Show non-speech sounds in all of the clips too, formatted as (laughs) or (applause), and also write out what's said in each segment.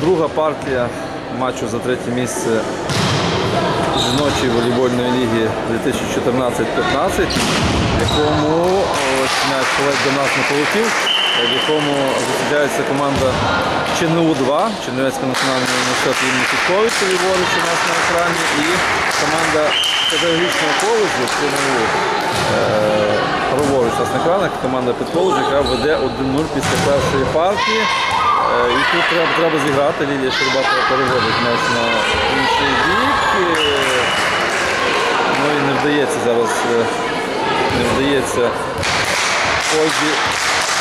друга партія матчу за третє місце жіночої волейбольної ліги 2014-15, в якому ось м'яч ледь до нас не полетів, в якому зустрічається команда ЧНУ-2, Чернівецький національний університет імені Фітковича, ліворуч у нас на екрані, і команда педагогічного коледжу ЧНУ е, у нас на екранах, команда підколеджу, яка веде 1-0 після першої партії. Е, І тут треба, треба зіграти. Лілія Щербата переводить м'яч на інший бік. Е, Ну і не вдається зараз, е, не вдається Ользі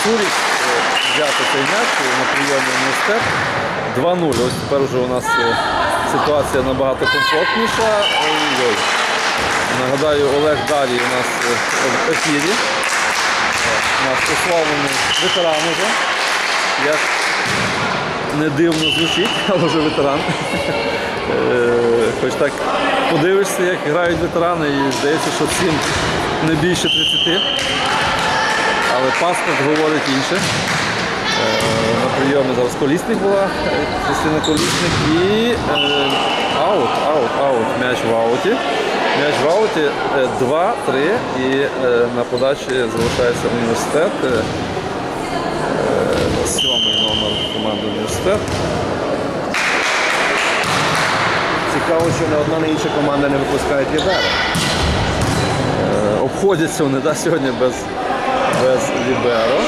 Цурік е, взяти цей м'яч на прийомі університет. 2-0. Ось тепер вже у нас ситуація набагато комфортніша. Ой-ой. Нагадаю, Олег Дарій у нас в ефірі. У нас уславлений ветеран уже. Як не дивно звучить, (laughs) але вже ветеран. Е, Хоч так подивишся, як грають ветерани, і здається, що всім не більше 30. Але паспорт говорить інше. Е, На прийомі зараз колісник була, Христина Колісник і е, аут, аут, аут. М'яч в ауті. М'яч в ауті е, 2-3 і на подачі залишається університет. Сьомий номер команди університет. Цікаво, що не одна, не інша команда не випускають лібера. Е, Обходяться вони да, сьогодні без, без Ліберо.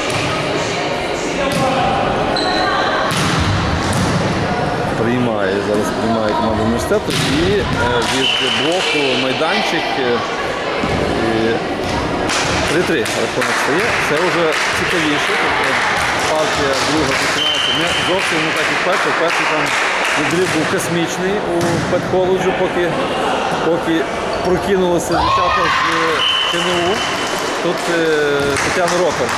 Приймає, зараз приймає команда університету і е, від блоку майданчик е, і 3-3 рахунок стає. Це вже цікавіше. Партія друга починається не зовсім не так як перша. Перший там відрив був космічний у педколеджу, поки, поки прокинулися дівчата з е, ЧНУ. Тут е, Тетяна Рокер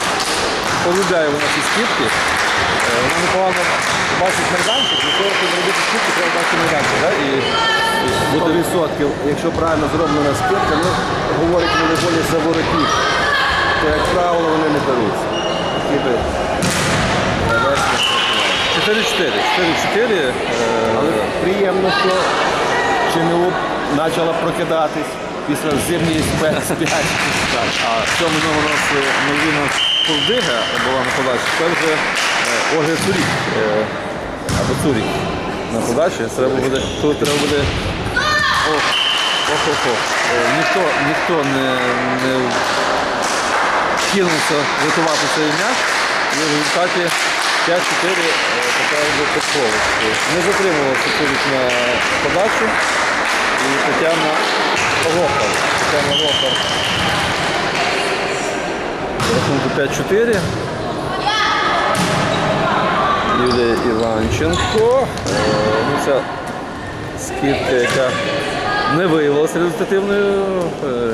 полюбляє вона ці скидки. Е, Вона непогано бачить майданчик, для того, щоб робити скидки, треба бачити майданчик. Да? І, і бути 100%, якщо правильно зроблена скидка, ну, говорить волейболі за воротів, то, як правило, вони не беруться. Ніби 4-4. 4-4. е, Але приємно, що ЧНУ почала прокидатись після зимньої спецп'ять. (laughs) А в цьому у нас Мальвіна Курдига була на подачі. Тепер вже е, Ольга Цурік. е, Або Цурік на подачі. Треба буде, тут треба буде. Ох, ох, ох, ох. Ніхто, ніхто не, не кинувся готувати цей м'яч. І в результаті 5-4 е, така вже. Не затримувався Цурік на подачі. І Тетяна Рохар. Тетяна Рохар рахунку 5-4. Юлія Іванченко. Е, Ну, ця скидка, яка не виявилася результативною. Е,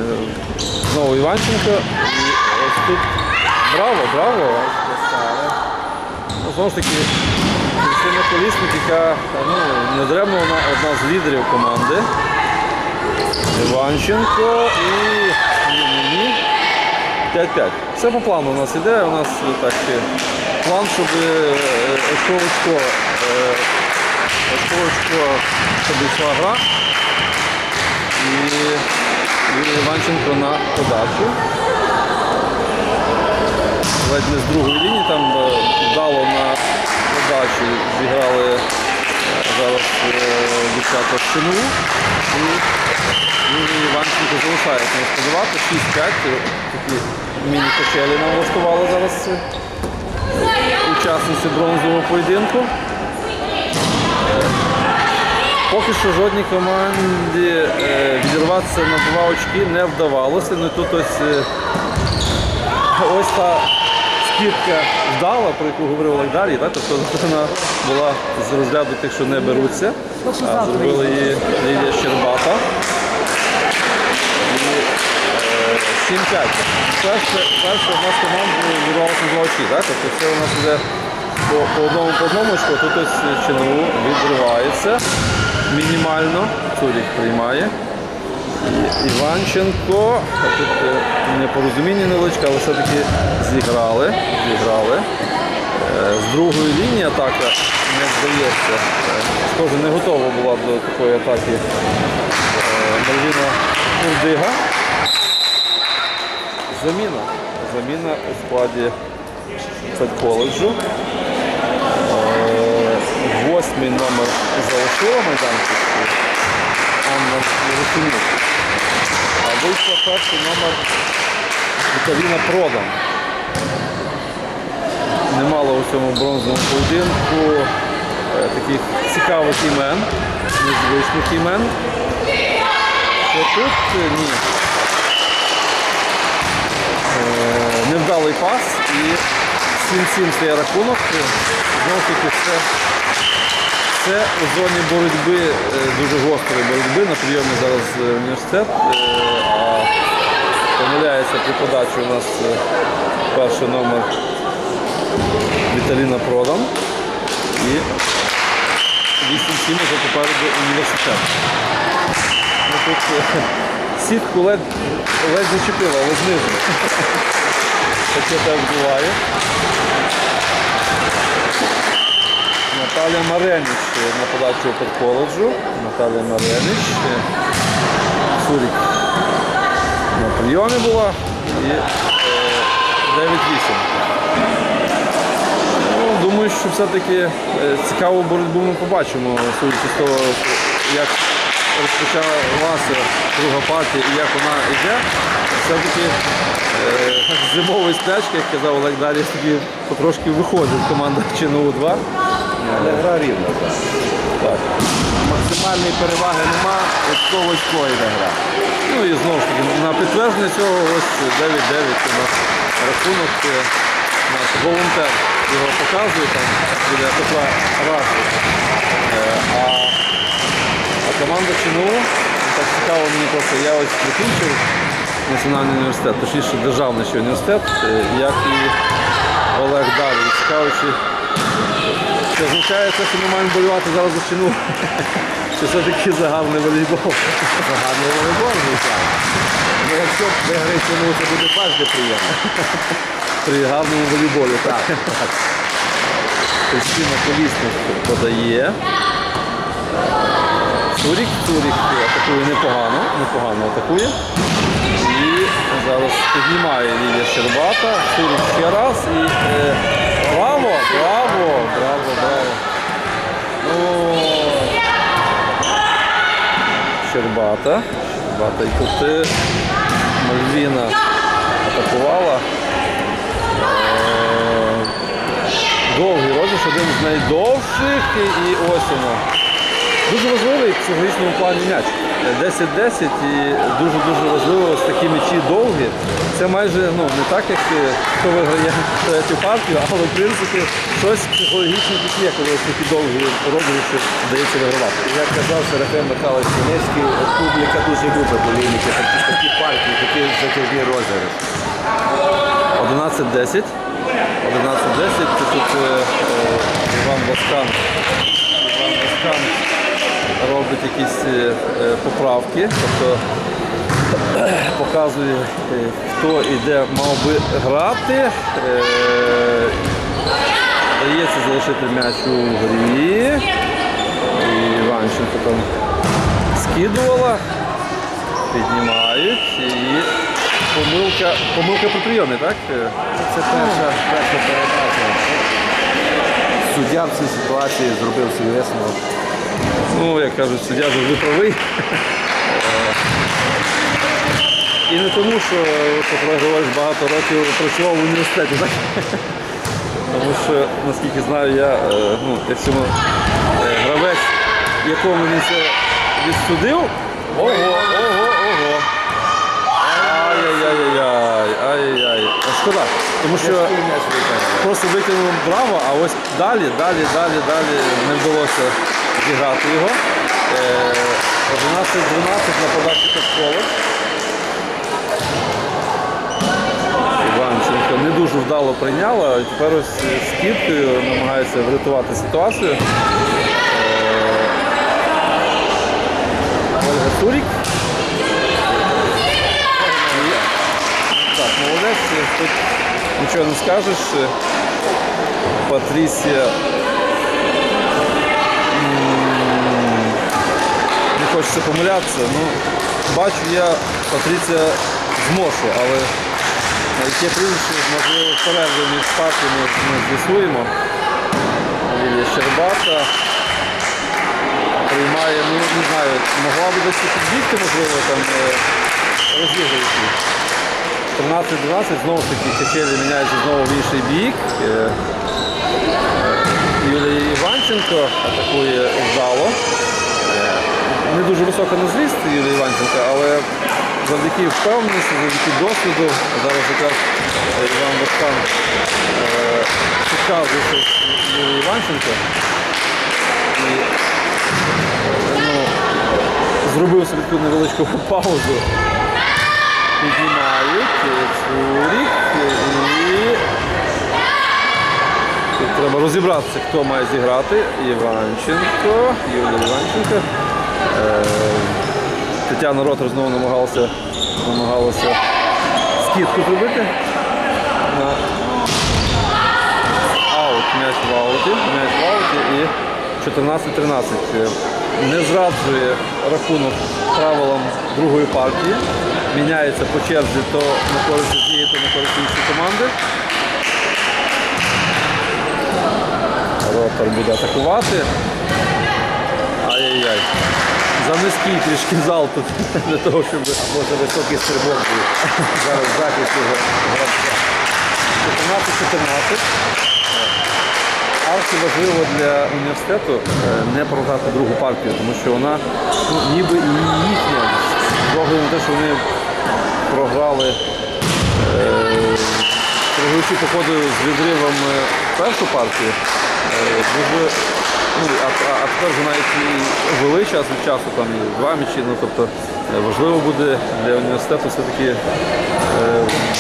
Знову Іванченко. Тут браво, браво. Ну, Знову ж таки, Христина Колісник, яка ну, не даремно вона одна з лідерів команди. Іванченко і ні-ні-ні. 5-5. Все по плану у нас іде. У нас е, так е, план, щоб е, очко в очко, е, очко в очко, щоб йшла гра. І Іванченко на подачу. Ледь не з другої лінії там е, вдало на подачі зіграли е, зараз е, дівчата з ЧНУ. І Іванченко залишається не сподівати. 6-5. Такі міні-качелі нам влаштували зараз учасниці бронзового поєдинку. Поки що жодній команді відірватися на два очки не вдавалося. Ну тут ось, ось та скидка вдала, про яку говорив так? тобто (laughs) вона була з розряду тих, що не беруться. А зробила її Лілія Щербата. І, е, 7-5. Перше, перше у нас команда відбувалася два так? Тобто це у нас йде по, по одному по одному очку, тут ось ЧНУ відривається мінімально. Цурік приймає. І Іванченко. Тут е, непорозуміння невеличке, але все-таки зіграли. зіграли. Е, З другої лінії, атака не здається. Е, Схоже, не готова була до такої атаки Мальвіна Курдига. Заміна. Заміна у складі педколеджу. Е, Восьмий номер залишила майданчик Анна Єрусинюк. Вийшла перший номер Віталіна Продан. Немало у цьому бронзовому поєдинку е, таких цікавих імен, незвичних імен. Що тут е, ні. Е, Невдалий пас і 7-7 стає рахунок. Знову таки, це, це у зоні боротьби, е, дуже гострої боротьби. На прийомі зараз е, університет. е, А помиляється при подачі у нас перший номер Віталіна Продан. І 8-7 вже попереду університет. Ну, тут сітку ледь, ледь зачепила, але знизу. (laughs) Таке так буває. Наталія Мареніч е, на під коледжу. Наталія Мареніч. е, Сурік на прийомі була. І е, 9-8. Ну, думаю, що все-таки е, цікаву боротьбу ми побачимо, судячи з того, як розпочалася друга партія і як вона йде. Все-таки е, (laughs) з зимової сплячки, як казав Олег Далі, собі потрошки виходить команда ЧНУ 2 Але гра рівна. так. Максимальної переваги нема, очково очко йде гра. Ну і знову ж таки, на підтвердження цього ось 9-9 у нас рахунок. е, Наш волонтер його показує, там біля тепла раси. Е, А, команда ЧНУ, так цікаво мені просто, я ось закінчив національний університет, точніше державний ще університет, е, як і Олег Дарвій. Цікаво, чи означає що ми маємо болювати зараз за ЧНУ? Чи все-таки за гарний волейбол? Гарний волейбол, звичайно. Ну, якщо виграється, ну, це буде завжди приємно. При гарному волейболі. Так. Кристина Колісник подає. Цурік, Цурік атакує непогано, непогано атакує. І зараз піднімає Лілія Щербата. Цурік ще раз. І е, браво, браво, браво, браво. Ну, Щербата. Щербата. І е, Мальвіна атакувала. Е, Довгий розіш, один з найдовших і, ось воно. Дуже важливий в психологічному плані м'яч. Е, 10-10 і дуже-дуже важливо ось такі м'ячі довгі. Це майже ну, не так, як е, хто виграє третю партію, але в принципі щось психологічне тут є, коли ось такі довгі розіграші вдається вигравати. Як казав Серафим Михайлович Синецький, публіка дуже любить олійники, такі, такі партії, такі затяжні розіграші. 11-10. 11-10. Це тут е, е, Іван Васкан. Іван Васкан робить якісь е, е, поправки, тобто (coughs) показує, е, хто і де мав би грати. Дається залишити м'яч у грі. І Іванченко там скидувала, піднімають і помилка, помилка при прийомі, так? Це перша, перша передача. Суддя в цій ситуації зробив свій висновок. Ну, як кажуть, суддя завжди правий. Е, І не тому, що Олег Григорович багато років працював в університеті, так? Тому що, наскільки знаю, я, е, ну, якщо ми, е, гравець, якому він це відсудив, ого, ого, ого. Ай-яй-яй-яй, ай-яй-яй. Шкода. Тому що. Просто викинув браво, а ось далі, далі, далі, далі не вдалося зіграти його. Е, 11-12 на подачі під. Іванченко не дуже вдало прийняла, тепер ось з кіткою намагається врятувати ситуацію. Е, Ольга Турік. Так, молодець, тут нічого не скажеш. Патрісія хочеться помилятися. Ну, бачу я Патріція змошу, але яке прізвище, можливо, перерви між партіями ми з'ясуємо. Лілія Щербата приймає, ну не знаю, могла би десь підбігти, можливо, там е, розігруючи. 13-12, знову ж таки, качелі міняються знову в інший бік. Е, е, Юлія Іванченко атакує вдало. Е, Не дуже висока на зріст Юлія Іванченко, але завдяки впевненості, завдяки досвіду, зараз якраз е, Іван Башкан е, підказує щось Юлії Іванченко. І ну, зробив собі таку невеличку (laughs) паузу. Піднімають е, Цурік і тут треба розібратися, хто має зіграти. Іванченко, Юлія Іванченко. Е, Тетяна Ротер знову намагалася, намагалася скидку прибити. Аут, м'яч в ауті, м'яч в ауті і 14-13. Е, Не зраджує рахунок правилам другої партії. Міняється по черзі то на користь однієї, то на користь іншої команди. Ротор буде атакувати. Ай-яй-яй. За низький трішки зал тут (laughs) для того, щоб Може високий стрибок був. Зараз захист його гравця. 14-14. Арці важливо для університету е, не програти другу партію, тому що вона ну, ніби їхня. З на те, що вони програли, е, програючи по ходу з відривом е, першу партію. Дуже, ну, а, а, тепер вже навіть і вели час від часу, там і два м'ячі. Ну, тобто е, важливо буде для університету все-таки е,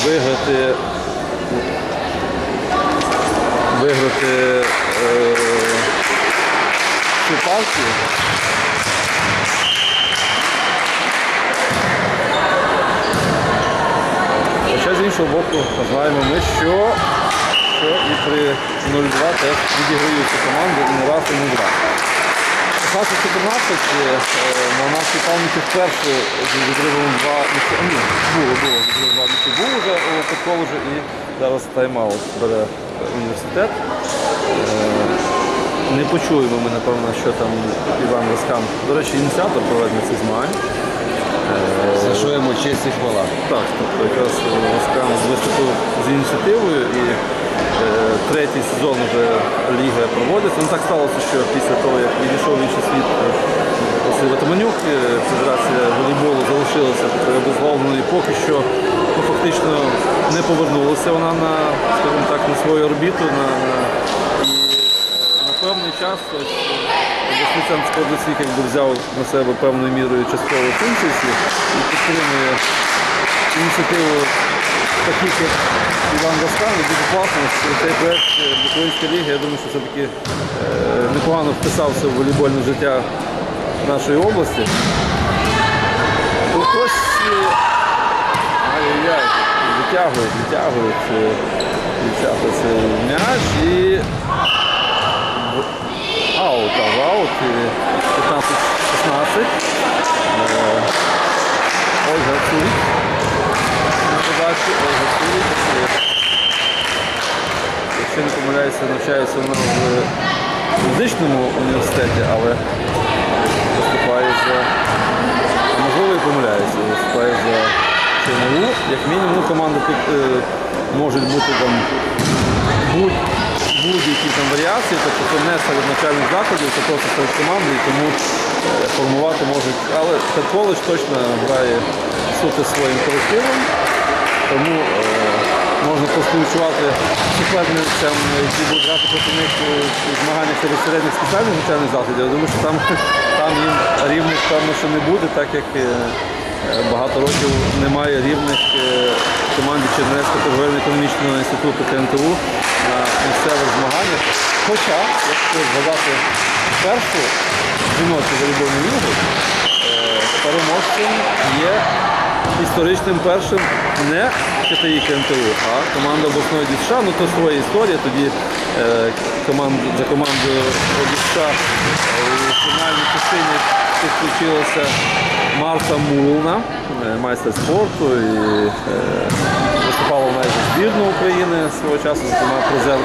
виграти виграти е, цю партію. Хоча з іншого боку знаємо ми, що, що і при 0-2 теж відіграються команди і не раз і не два. 16-14 е, на нашій пам'яті вперше з відривом два м'ячі. Ні, було, було відрив два м'ячі. Був вже у Петколеджі і зараз тайм-аут бере е, університет. Е, Не почуємо ми, напевно, що там Іван Васкан. До речі, ініціатор проведення цих змагань. За що йому честь і хвала. Так, тобто якраз Васкан виступив з ініціативою і е, третій сезон вже ліга проводиться. Ну так сталося, що після того, як відійшов інший світ е, Василь Ватаманюк, е, Федерація волейболу залишилася такою і поки що ну, фактично не повернулася вона на, скажімо так, на свою орбіту. На, на певний час обласний центр якби взяв на себе певною мірою часткову функцію і підтримує ініціативу таких, як Іван Васкан, дуже класно, цей проект е, Буковинської ліги, я думаю, що все-таки непогано вписався в волейбольне життя нашої області. Тут ось е, витягують, витягують, е, витягують м'яч і аут, а в аут 15-16. Е, Ольга Цурік на Ольга Цурік. Якщо не помиляюся, навчається вона в музичному університеті, але виступає за, можливо і помиляється, виступає за ЧНУ. Як мінімум команди тут е, можуть бути там будь- будь-які там варіації, тобто це не серед навчальних закладів, це просто серед команди, і тому е, формувати можуть. Але Петколич точно грає суто своїм колективом, тому е, можна поспівчувати суперницям, які будуть грати проти них у змаганнях серед середніх спеціальних навчальних закладів. Я думаю, що там, (laughs) там їм рівних певно, що не буде, так як е, багато років немає рівних е, команді Чернецького торговельно-економічного інституту КНТУ на місцевих змаганнях. Хоча, якщо згадати першу жіночу волейбольну лігу, е, переможцем є історичним першим не КТІ КНТУ, а команда обласної ДЮСШ. Ну то своя історія. Тоді е, за командою ДЮСШ у фінальній частині включилася Марта Мулна, е, майстер спорту і е, виступала вона і за збірну України свого часу, зокрема призер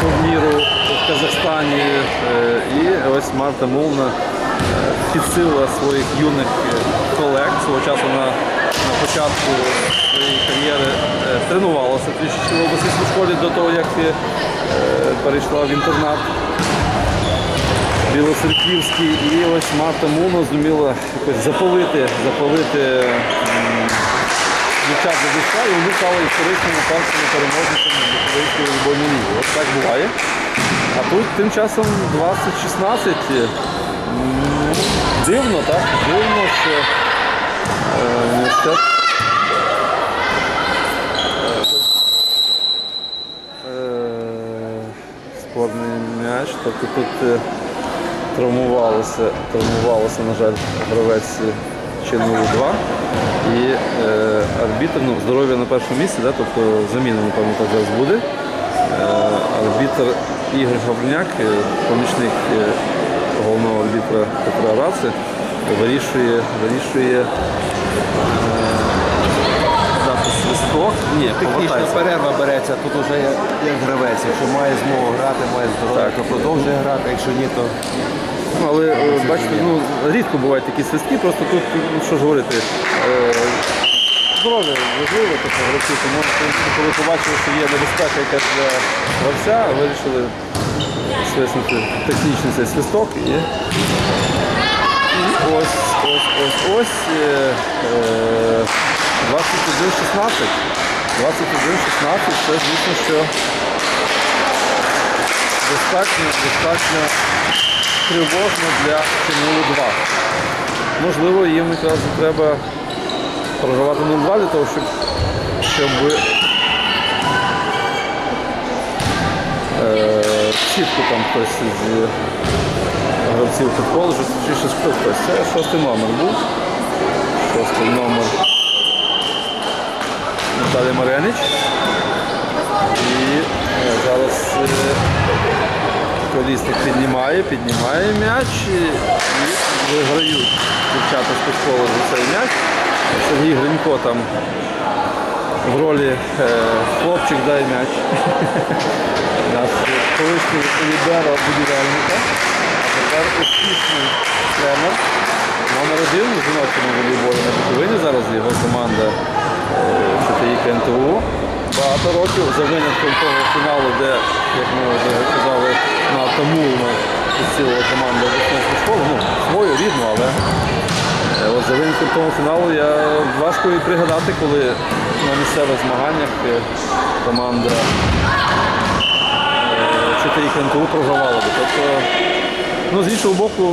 турніру в Казахстані. Е, І ось Марта Мулна підсилила своїх юних колег. Свого часу вона на початку своєї кар'єри тренувалася трішечки в обласній школі до того, як перейшла в інтернат. Білоцерківський і ось Марта Муна зуміла якось запалити, запалити дівчат за душа, і вони стали історичними першими переможцями Української волейбольної ліги. Ось так буває. А тут тим часом 2016. М, Дивно, так? Дивно, що університет спорний м'яч. Тобто тут е, травмувалося, травмувалося, на жаль, гравець чинного 2. І е, арбітр, ну, здоров'я на першому місці, да, тобто заміна, напевно, так зараз буде. Е, арбітр Ігор Гаврняк, е, помічник е, головного арбітра Петра Раци, вирішує, вирішує Ні, Технічна перерва береться, тут вже як, гравець. Якщо має змогу грати, має здоров'я, то продовжує грати, якщо ні, то Ну, але е, бачите, ну, рідко бувають такі свистки, просто тут, ну, що ж говорити, е, здоров'я важливо, тобто гравці, тому принципі, коли побачили, що є небезпека якась для гравця, вирішили свиснути технічний цей свисток і, і ось, ось, ось, ось е, е, 21-16. 21-16 це звісно, що достатньо, достатньо тривожно для Чорнолу 2. Можливо, їм якраз треба програвати 0-2 для того, щоб, щоб е, чітко там хтось з гравців підколеджу, чи хто хтось. Це шостий номер був. Шостий номер Наталія Маренич. І е, зараз е, Колісник піднімає, піднімає м'яч і, виграють дівчата з підколу за цей м'яч. Сергій Гринько там в ролі е, хлопчик дай м'яч. (laughs) Наш колишній ліберо будівельника. Тепер успішний тренер. Номер один в жіночому волейболі на Буковині. Зараз його команда е, ЧТІ КНТУ. Багато років за винятком того фіналу, де, як ми вже казали, на Тамулна підсилила команда обласної школи. Ну, свою рідну, але е, от за винятком того фіналу я важко і пригадати, коли на місцевих змаганнях е, команда ЧТІ КНТУ програвала. Тобто, ну, з іншого боку,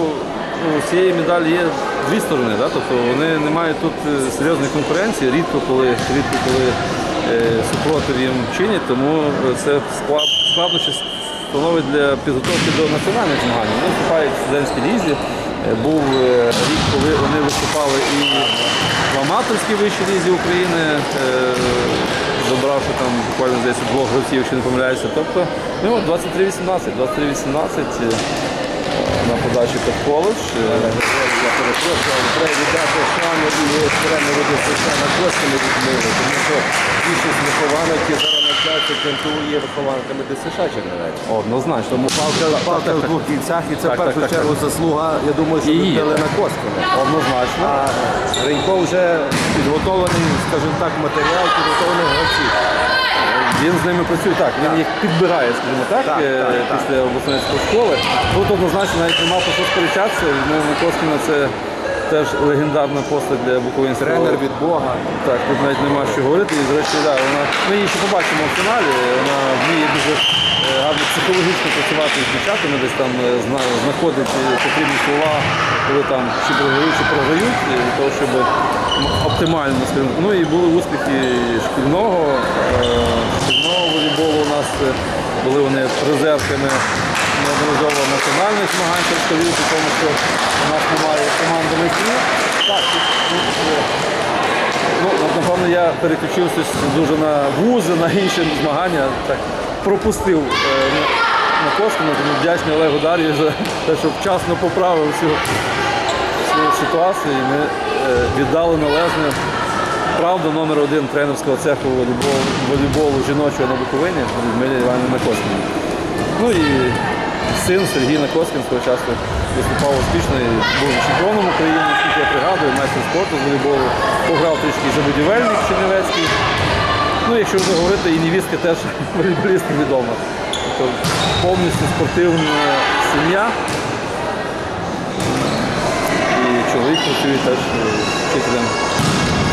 з цієї медалі є дві сторони. Да? Тобто вони не мають тут е, серйозної конкуренції, рідко коли, рідко коли е, супротив їм чинять, тому е, це склад, складнощі становить для підготовки до національних змагань. Вони виступають в студентській лізі. Був рік, коли вони виступали і в аматорській вищій лізі України, забравши там буквально здається двох гравців, якщо не помиляюся. Тобто, ну 23-18, 23-18 е, на подачі. Е, я перепрошую, але треба віддати шану і тренеру ДСШ на Костелі відмили, тому що більшість вихованок, які зараз навчаються в КНТУ, є вихованками ДСШ Чернівець. Однозначно. Тому палка, палка в двох кінцях, і це Так, в першу так, так, чергу заслуга, я думаю, що І віддали на Костеля. Однозначно. А Гринько вже підготовлений, скажімо так, матеріал, підготовлений гравців. Він з ними працює так, він їх підбирає, скажімо так, Так, е, так, так. після обласної школи. Тут однозначно навіть нема про що сперечатися. Ну, Коскіна це теж легендарна постать для буковинського. Тренер від Бога. Так, тут навіть нема що говорити. І, зрештою, да, вона, ми її ще побачимо в фіналі. Вона вміє дуже е, гарно психологічно працювати з дівчатами, десь там е, зна- знаходить е, потрібні слова, коли там чи програють, чи програють, і для того, щоб оптимально скажімо. Ну і були успіхи шкільного, е, шкільного волейболу у нас е, були вони призерками неодноразово національних змагань школів, тому що у нас немає команди майстрів. Так, Ну, напевно, я переключився дуже на вузи, на інші змагання. Так, пропустив е, на, на Коскіна, тому вдячний Олегу Дар'ю за те, що вчасно поправив всю ситуацію і ми е, віддали належне правду номер один тренерського цеху волейболу, волейболу жіночого на Буковині Людмилі Іванівні Накоскіні. Ну і син Сергій Накоскін свого часу виступав успішно і був чемпіоном України, наскільки я пригадую, майстер спорту з волейболу. Пограв трішки за будівельник Чернівецький. Ну, якщо вже говорити, і невістка теж (laughs) волейболістка відома. Тобто повністю спортивна сім'я. І чоловік працює теж вчителем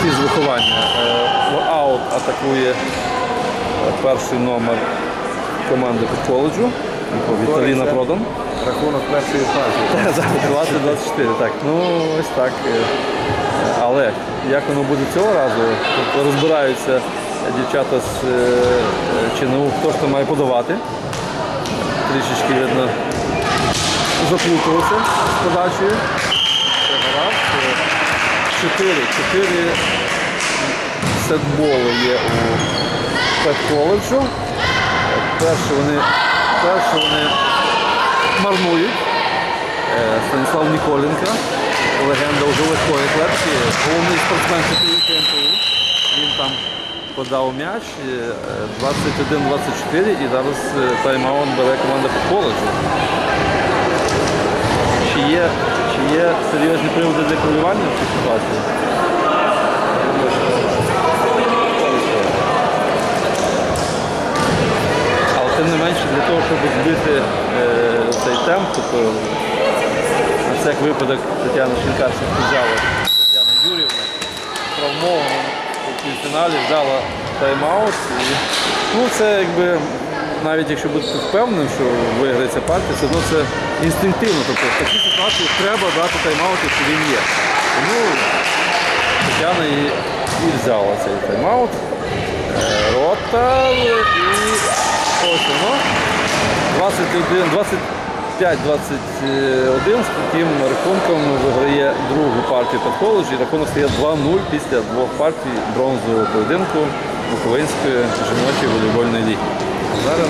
фізвиховання. Е, Аут атакує е, перший номер команди по коледжу. Віталіна Продан. Рахунок першої партії. (laughs) 20-24, так. Ну, ось так. е. Але як воно буде цього разу? Тобто розбираються дівчата з е, ЧНУ, хто ж там має подавати. Трішечки видно заплуталося з подачею. Е, Чотири, чотири сетболи є у педколеджу. Перше вони, перше вони марнують. Е, Станіслав Ніколенко, легенда вже легкої атлетики, головний спортсмен КПІ КМПУ. Він там подав м'яч е, 21-24 і зараз е, тайм-аут бере команда по коледжу. Чи є, є серйозні приводи для хвилювання в цій ситуації? Але тим не менше для того, щоб збити е, цей темп, тобто на всяк випадок Тетяна Шинкарська взяла Тетяна Юрівна, травмована у півфіналі, взяла тайм-аут. Ну, це якби, навіть якщо бути впевненим, що виграється партія, все одно це інстинктивно. Тобто в такій ситуації треба дати тайм-аут, якщо він є. Тому Тетяна і, і взяла цей тайм-аут. Е, Рота і ось воно. 25-21 з таким рахунком виграє другу партію по коледжі. Рахунок стає 2-0 після двох партій бронзового поєдинку Буковинської жіночої волейбольної ліги. Зараз